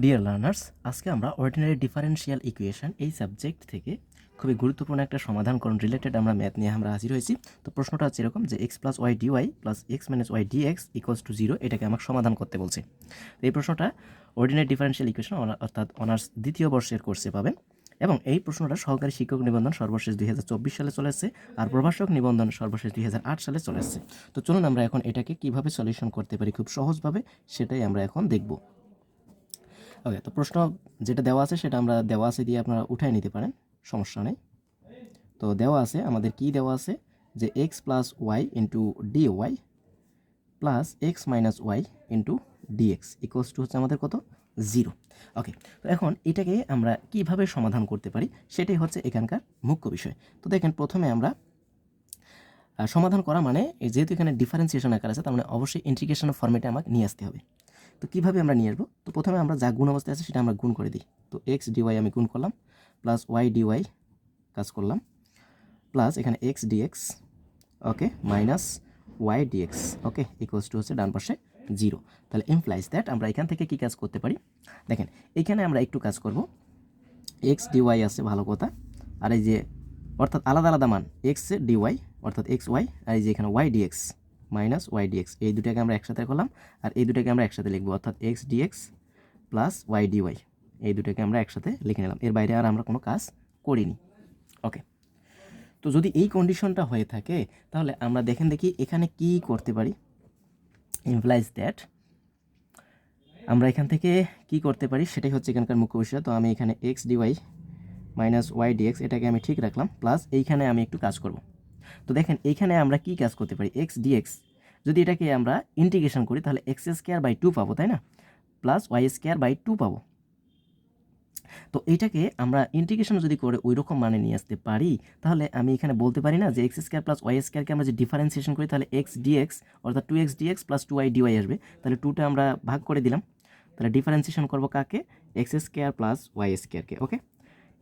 Deer learners আজকে আমরা ordinary differential equation এই সাবজেক্ট থেকে খুবই গুরুত্বপূর্ণ একটা সমাধানকরণ রিলেটেড আমরা ম্যাথ নিয়ে আমরা হাজির হয়েছি। তো প্রশ্নটা হচ্ছে এরকম যে x plus y dy plus x minus y dx equals to zero এটাকে আমাকে সমাধান করতে বলছে। এই প্রশ্নটা অর্ডিনারি ডিফারেনশিয়াল ইকুয়েশন অর্থাৎ অনার্স দ্বিতীয় বর্ষের কোর্সে পাবেন। এবং এই প্রশ্নটা সহকারী শিক্ষক নিবন্ধন সর্বশেষ দুই হাজার চব্বিশ সালে চলে এসেছে আর প্রভাষক নিবন্ধন সর্বশেষ দুই হাজার আট সালে চলে এসেছে। তো চলুন আমরা এখন এটাকে কীভাবে সলিউশন করতে পারি খুব সহজভাবে, সেটাই আমরা এখন দেখব। ওকে তো প্রশ্ন যেটা দেওয়া আছে সেটা আমরা দেওয়া আছে দিয়ে আপনারা উঠাই নিতে পারেন, সমস্যা নেই। তো দেওয়া আছে, আমাদের কি দেওয়া আছে? যে x plus y into d y plus x minus y into dx equals to হচ্ছে আমাদের কত? জিরো ওকে তো এখন এটাকে আমরা কীভাবে সমাধান করতে পারি? সেটাই হচ্ছে এখানকার মুখ্য বিষয়। তো দেখেন প্রথমে আমরা সমাধান করা মানে যেহেতু এখানে ডিফারেন্সিয়েশন আকার আছে, তার মানে অবশ্যই ইন্টিগ্রেশন ফর্মেটে আমাকে নিয়ে আসতে হবে। তো কীভাবে আমরা নিয়ে আসব? তো প্রথমে আমরা যা গুণ অবস্থায় আছে সেটা আমরা গুণ করে দিই। তো এক্স ডিওয়াই আমি গুণ করলাম প্লাস ওয়াই ডিওয়াই কাজ করলাম প্লাস এখানে x dx okay minus y dx okay equals to হচ্ছে ডান পাশে জিরো তাহলে ইমপ্লাইজ দ্যাট আমরা এখান থেকে কি কাজ করতে পারি? দেখেন, এখানে আমরা একটু কাজ করব। এক্স ডিওয়াই আছে ভালো কথা, আর এই যে, অর্থাৎ আলাদা আলাদা মান এক্স ডিওয়াই অর্থাৎ এক্স ওয়াই আর এই যে এখানে y dx minus y dx এই দুটাকে আমরা একসাথে করলাম আর এই দুটাকে আমরা একসাথে লিখব। অর্থাৎ x dx plus y dy এই দুটাকে আমরা একসাথে লিখে নিলাম। এর বাইরে আর আমরা কোনো কাজ করিনি। ওকে। তো যদি এই কন্ডিশনটা হয়ে থাকে, তাহলে আমরা দেখেন দেখি এখানে কি করতে পারি। ইমপ্লাইজ দ্যাট আমরা এখান থেকে কি করতে পারি? সেটাই হচ্ছে এখানকার মুখ্য বিষয় তো আমি এখানে x dy minus y dx এটাকে আমি ঠিক রাখলাম। প্লাস এইখানে আমি একটু কাজ করব। তো দেখেন এইখানে আমরা কি কাজ করতে পারি? এক্স ডিএক্স যদি এটাকে আমরা ইন্টিগ্রেশন করি, তাহলে এক্স স্কোয়ার বাই টু পাবো, তাই না? Plus y square by two পাবো। তো এইটাকে আমরা ইন্টিগ্রেশন যদি করে ওই রকম মানে নিয়ে আসতে পারি, তাহলে আমি এখানে বলতে পারি না যে এক্স স্কোয়ার প্লাস ওয়াই স্কোয়ারকে আমরা যে ডিফারেন্সিয়েশন করি, তাহলে এক্স ডিএক্স অর্থাৎ two x dx plus two y dy আসবে। তাহলে টুটা আমরা ভাগ করে দিলাম। তাহলে ডিফারেন্সিয়েশন করব কাকে? এক্স স্কোয়ার প্লাস ওয়াই স্কোয়ারকে ওকে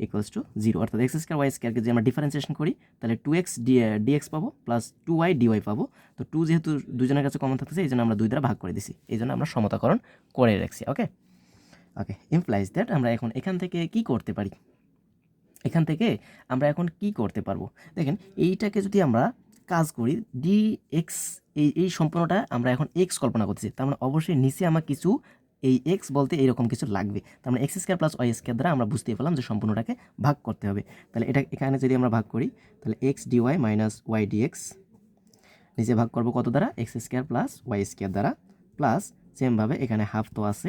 ইকুয়ালস টু জিরো অর্থাৎ এক্স স্কোয়ার ওয়াই স্কোয়ারকে যদি আমরা ডিফারেন্সিয়েশন করি, তাহলে টু এক্স ডি ডিএক্স পাবো প্লাস টু ওয়াই ডিওয়াই পাবো। তো টু যেহেতু দুজনের কাছে কমন থাকতেছে এই জন্য আমরা দুই দ্বারা ভাগ করে দিছি। এই জন্য আমরা সমতাকরণ করে রাখছি ওকে ওকে ইমপ্লাইজ দ্যাট আমরা এখন এখান থেকে কি করতে পারি? এখান থেকে আমরা এখন কি করতে পারব? দেখেন, এইটাকে যদি আমরা কাজ করি ডি এক্স এই এই সম্পূর্ণটা আমরা এখন এক্স কল্পনা করতেছি। তার মানে অবশ্যই নিচে আমার কিছু এই এক্স বলতে এইরকম কিছু লাগবে। তার মানে x square plus y square দ্বারা আমরা বুঝতেই পারলাম যে সম্পূর্ণটাকে ভাগ করতে হবে। তাহলে এটা এখানে যদি আমরা ভাগ করি, তাহলে x dy minus y dx নিচে ভাগ করব কত দ্বারা? X square plus y square দ্বারা। প্লাস সেমভাবে এখানে হাফ তো আছে।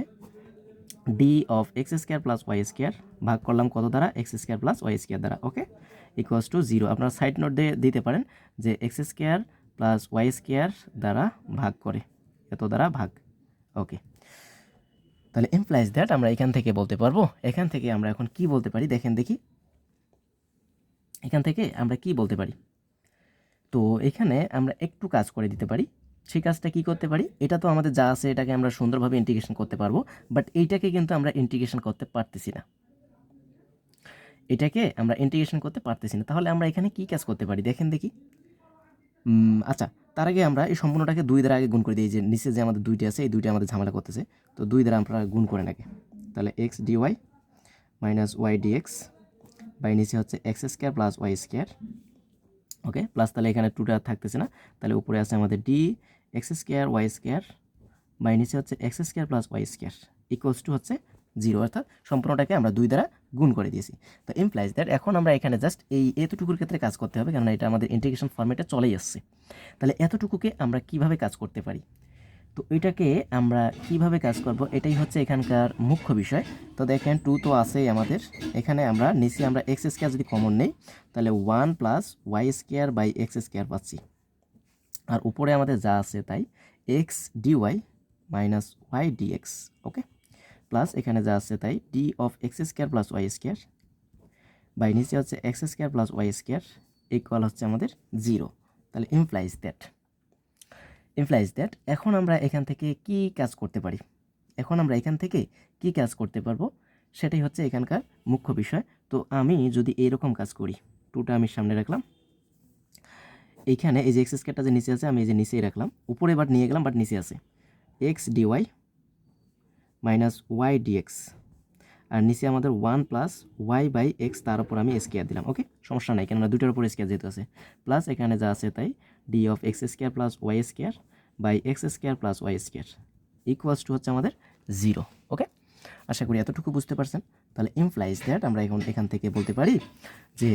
D of x square plus y square ভাগ করলাম কত দ্বারা? X square plus y square দ্বারা ওকে ইকুয়ালস টু জিরো আপনারা সাইড নোট দিয়ে দিতে পারেন যে x square plus y square দ্বারা ভাগ করে। এত দ্বারা ভাগ ওকে তাহলে এমপ্লাইজ দ্যাট আমরা এখান থেকে বলতে পারব। এখান থেকে আমরা এখন কি বলতে পারি? দেখেন দেখি। এখান থেকে আমরা কি বলতে পারি? তো এখানে আমরা একটু কাজ করে দিতে পারি। সেই কাজটা কি করতে পারি? এটা তো আমাদের যা আছে এটাকে আমরা সুন্দরভাবে ইন্টিগ্রেশন করতে পারব। বাট এইটাকে কিন্তু আমরা ইন্টিগ্রেশন করতে পারতেছি না। এটাকে আমরা ইন্টিগ্রেশন করতে পারতেছি না। তাহলে আমরা এখানে কি কাজ করতে পারি? দেখেন দেখি। আচ্ছা। তার আগে আমরা এই সম্পূর্ণটাকে দুই দ্বারা আগে গুণ করে দিই যে নিচে যে আমাদের দুইটি আছে, এই দুইটা আমাদের ঝামেলা করতেছে। তো দুই দ্বারা আমরা গুণ করে নাকি তাহলে x dy minus y dx by নিচে হচ্ছে x square plus y square okay plus তাহলে এখানে টুটা থাকতেছে না। তাহলে উপরে আছে আমাদের d x square y square by নিচে হচ্ছে x square plus y square equals to হচ্ছে জিরো, অর্থাৎ সম্পূর্ণটাকে আমরা দুই দ্বারা গুণ করে দিয়েছি। তো ইমপ্লাইজ দ্যাট এখন আমরা এখানে জাস্ট এই এতটুকুর ক্ষেত্রে কাজ করতে হবে, কেননা এটা আমাদের ইন্টিগ্রেশন ফর্মেটে চলেই আসছে। তাহলে এতটুকুকে আমরা কীভাবে কাজ করতে পারি? তো এটাকে আমরা কীভাবে কাজ করব? এটাই হচ্ছে এখানকার মুখ্য বিষয়। তো দেখেন টু তো আছেই আমাদের। এখানে আমরা নিচে আমরা এক্স স্কোয়ার যদি কমন নেই, তাহলে one plus y square by x square পাচ্ছি। আর উপরে আমাদের যা আছে তাই x d y minus y d x okay plus এখানে যা আছে তাই d of x square plus y square by নিচে হচ্ছে x square plus y square equal হচ্ছে আমাদের জিরো তাহলে ইমপ্লাইজ দ্যাট ইমপ্লাইজ দ্যাট এখন আমরা এখান থেকে কি কাজ করতে পারি? এখন আমরা এখান থেকে কি কাজ করতে পারব? সেটাই হচ্ছে এখানকার মুখ্য বিষয়। তো আমি যদি এইরকম কাজ করি, টুটা আমি সামনে রাখলাম। এইখানে এই যে এক্স স্কোয়ারটা যে নিচে আছে, আমি এই যে নিচেই রাখলাম। উপরে বাট নিয়ে গেলাম বাট নিচে আছে। X d y minus y d x আর নিচে আমাদের one plus y by x তার উপর আমি স্কেয়ার দিলাম ওকে সমস্যা নাই, কেননা দুটোর উপর স্কেয়ার যেহেতু আছে। প্লাস এখানে যা আছে তাই d of x square plus y square by x square plus y square equals to হচ্ছে আমাদের জিরো ওকে আশা করি এতটুকু বুঝতে পারছেন। তাহলে ইমপ্লাইজ দ্যাট আমরা এখন এখান থেকে বলতে পারি যে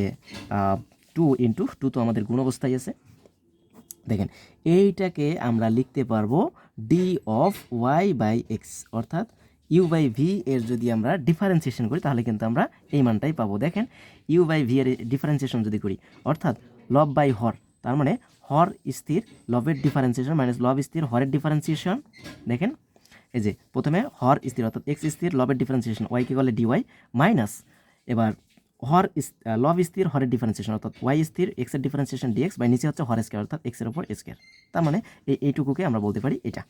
টু ইন্টু টু তো আমাদের গুণ অবস্থায় আছে। দেখেন, এইটাকে আমরা লিখতে পারব d of y by x অর্থাৎ ইউ বাই ভি এর যদি আমরা ডিফারেন্সিয়েশন করি, তাহলে কিন্তু আমরা এই মানটাই পাবো। দেখেন ইউ বাই ভি এর ডিফারেন্সিয়েশন যদি করি, অর্থাৎ লব বাই হর, তার মানে হর স্থির লবের ডিফারেন্সিয়েশন মাইনাস লব স্থির, হরের ডিফারেন্সিয়েশন দেখেন, এই যে প্রথমে হর স্থির, অর্থাৎ এক্স স্থির লবের ডিফারেন্সিয়েশন ওয়াইকে বলে ডিওয়াই মাইনাস এবার হর লব স্থির, হরের ডিফারেন্সিয়েশন অর্থাৎ ওয়াই স্থির এক্সের ডিফারেন্সিয়েশন ডিএক্স বাই নিচে হচ্ছে হর স্কোয়ার অর্থাৎ এক্সের উপর স্কোয়ার তার মানে এই এইটুকুকে আমরা বলতে পারি এটা।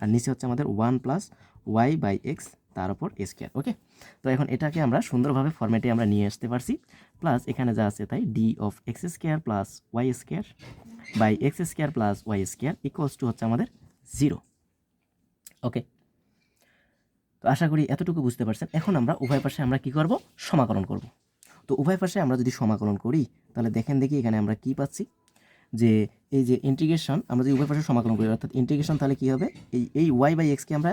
আর নিচে হচ্ছে আমাদের one plus y by x তার উপর স্কোয়ার ওকে তো এখন এটাকে আমরা সুন্দরভাবে ফর্মেটে আমরা নিয়ে আসতে পারছি। প্লাস এখানে যা আছে তাই d of x square plus y square by x square plus y square equals to হচ্ছে আমাদের জিরো ওকে তো আশা করি এতটুকু বুঝতে পারছেন। এখন আমরা উভয় পাশে আমরা কি করব? সমাকলন করব। তো উভয় পাশে আমরা যদি সমাকলন করি, তাহলে দেখেন দেখি এখানে আমরা কি পাচ্ছি? যে এই যে ইন্টিগ্রেশন আমরা যদি উভয় পাশে সমাকলন করি, অর্থাৎ ইন্টিগ্রেশন তাহলে কি হবে? এই এই ওয়াই বাই এক্সকে আমরা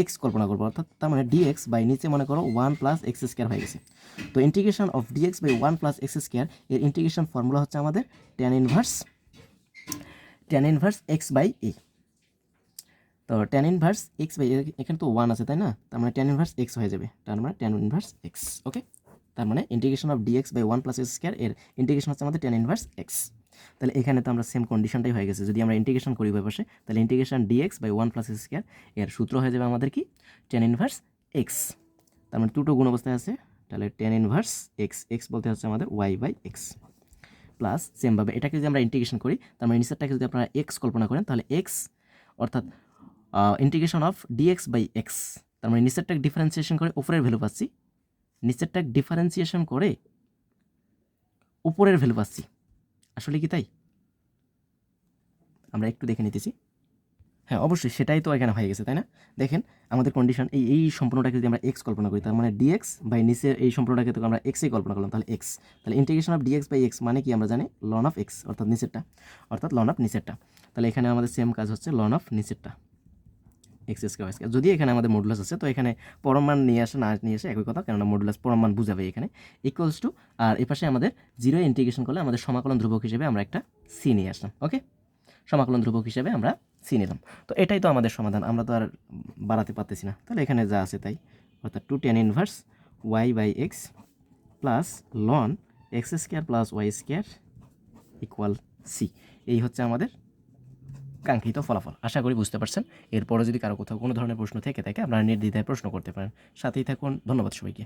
এক্স কল্পনা করব, অর্থাৎ তার মানে ডিএক্স বাই নিচে মনে করো ওয়ান প্লাস এক্স স্কোয়ার হয়ে গেছে। তো integration of d x by one plus x square এর ইন্টিগ্রেশন ফর্মুলা হচ্ছে আমাদের tan inverse tan inverse x by a তো ট্যান ইনভার্স এক্স বাই এখানে তো ওয়ান আছে, তাই না? তার মানে ট্যান ইনভার্স এক্স হয়ে যাবে, তার মানে ট্যান ইনভার্স এক্স ওকে তার মানে integration of d x by one plus x square এর ইন্টিগ্রেশন হচ্ছে আমাদের টেন ইনভার্স এক্স তাহলে এখানে তো আমরা সেম কন্ডিশনটাই হয়ে গেছে। যদি আমরা ইন্টিগ্রেশন করি ওই তাহলে integration d x by one plus square এর সূত্র হয়ে যাবে আমাদের কি? টেন ইনভার্স এক্স তার মানে দুটো গুণ অবস্থায় আছে, তাহলে টেন ইনভার্স এক্স এক্স বলতে হচ্ছে আমাদের ওয়াই বাই এক্স প্লাস সেমভাবে এটাকে যদি আমরা ইন্টিগ্রেশন করি, তার মানে নিচেরটাকে যদি আপনারা এক্স কল্পনা করেন, তাহলে এক্স অর্থাৎ integration of d x by x তার মানে নিচেরটাকে ডিফারেন্সিয়েশন করে উপরের ভ্যালু পাচ্ছি। নিচেরটাকে ডিফারেন্সিয়েশন করে উপরের ভ্যালু পাচ্ছি। আসলে কি তাই? আমরা একটু দেখে নিতেছি। হ্যাঁ অবশ্যই সেটাই তো এখানে হয়ে গেছে, তাই না? দেখেন, আমাদের কন্ডিশন এই এই সম্পূর্ণটাকে যদি আমরা এক্স কল্পনা করি, তার মানে ডিএক্স বাই নিচের এই সম্পূর্ণটাকে তো আমরা এক্সই কল্পনা করলাম, তাহলে এক্স তাহলে integration of d x by x মানে কি আমরা জানি? লন অফ এক্স অর্থাৎ নিচেরটা। অর্থাৎ লন অফ নিচেরটা। তাহলে এখানে আমাদের সেম কাজ হচ্ছে লন অফ নিচেরটা। এক্স স্কোয়ার স্কোয়ার যদি এখানে আমাদের মডুলাস আছে, তো এখানে পরমান নিয়ে আসে, না নিয়ে আসে একই কথা, কেননা মডুলাস পরমান বুঝাবে এখানে। ইকুয়ালস টু আর এ পাশে আমাদের জিরো ইন্টিগ্রেশন করলে আমাদের সমাকলন ধ্রুবক হিসেবে আমরা একটা সি নিয়ে আসলাম ওকে সমাকলন ধ্রুবক হিসেবে আমরা সি নিলাম। তো এটাই তো আমাদের সমাধান, আমরা তো আর বাড়াতে পারতেছি না। তাহলে এখানে যা আছে তাই, অর্থাৎ two tan inverse y by x plus ln x square plus y square equal c এই হচ্ছে আমাদের কাঙ্ক্ষিত ফলাফল। আশা করি বুঝতে পারছেন। এরপরে যদি কারও কোথাও কোনো ধরনের প্রশ্ন থেকে থাকে, আপনারা নির্দ্বিধায় প্রশ্ন করতে পারেন। সাথেই থাকুন। ধন্যবাদ সবাইকে।